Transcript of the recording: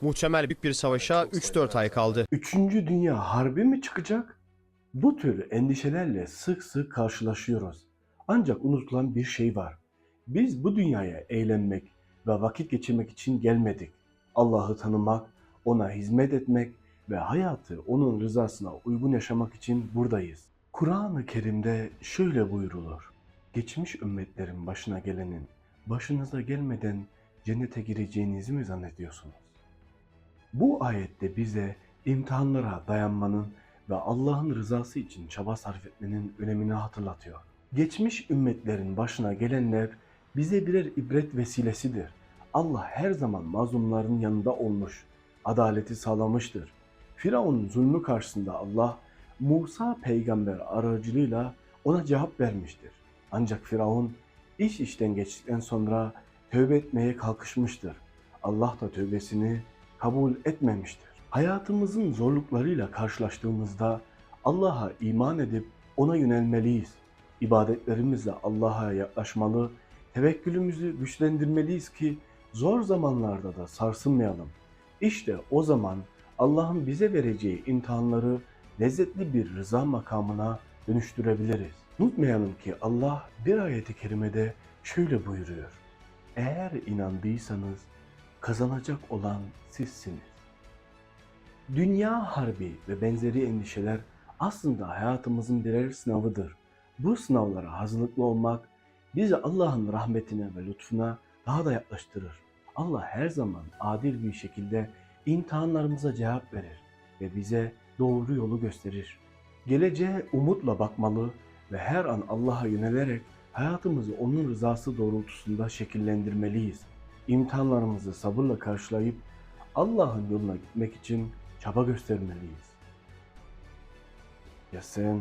Muhtemel büyük bir savaşa 3-4 ay kaldı. Üçüncü Dünya Harbi mi çıkacak? Bu tür endişelerle sık sık karşılaşıyoruz. Ancak unutulan bir şey var. Biz bu dünyaya eğlenmek ve vakit geçirmek için gelmedik. Allah'ı tanımak, ona hizmet etmek ve hayatı onun rızasına uygun yaşamak için buradayız. Kur'an-ı Kerim'de şöyle buyrulur. Geçmiş ümmetlerin başına gelenin başınıza gelmeden cennete gireceğinizi mi zannediyorsunuz? Bu ayette bize imtihanlara dayanmanın ve Allah'ın rızası için çaba sarf etmenin önemini hatırlatıyor. Geçmiş ümmetlerin başına gelenler bize birer ibret vesilesidir. Allah her zaman mazlumların yanında olmuş, adaleti sağlamıştır. Firavun'un zulmü karşısında Allah Musa peygamber aracılığıyla ona cevap vermiştir. Ancak Firavun iş işten geçtikten sonra tövbe etmeye kalkışmıştır. Allah da tövbesini kabul etmemiştir. Hayatımızın zorluklarıyla karşılaştığımızda Allah'a iman edip ona yönelmeliyiz. İbadetlerimizle Allah'a yaklaşmalı, tevekkülümüzü güçlendirmeliyiz ki zor zamanlarda da sarsılmayalım. İşte o zaman Allah'ın bize vereceği imtihanları lezzetli bir rıza makamına dönüştürebiliriz. Unutmayalım ki Allah bir ayeti kerimede şöyle buyuruyor. Eğer inandıysanız kazanacak olan sizsiniz. Dünya harbi ve benzeri endişeler aslında hayatımızın birer sınavıdır. Bu sınavlara hazırlıklı olmak bizi Allah'ın rahmetine ve lütfuna daha da yaklaştırır. Allah her zaman adil bir şekilde imtihanlarımıza cevap verir ve bize doğru yolu gösterir. Geleceğe umutla bakmalı ve her an Allah'a yönelerek hayatımızı onun rızası doğrultusunda şekillendirmeliyiz. İmtihanlarımızı sabırla karşılayıp Allah'ın yoluna gitmek için çaba göstermeliyiz. Ya sen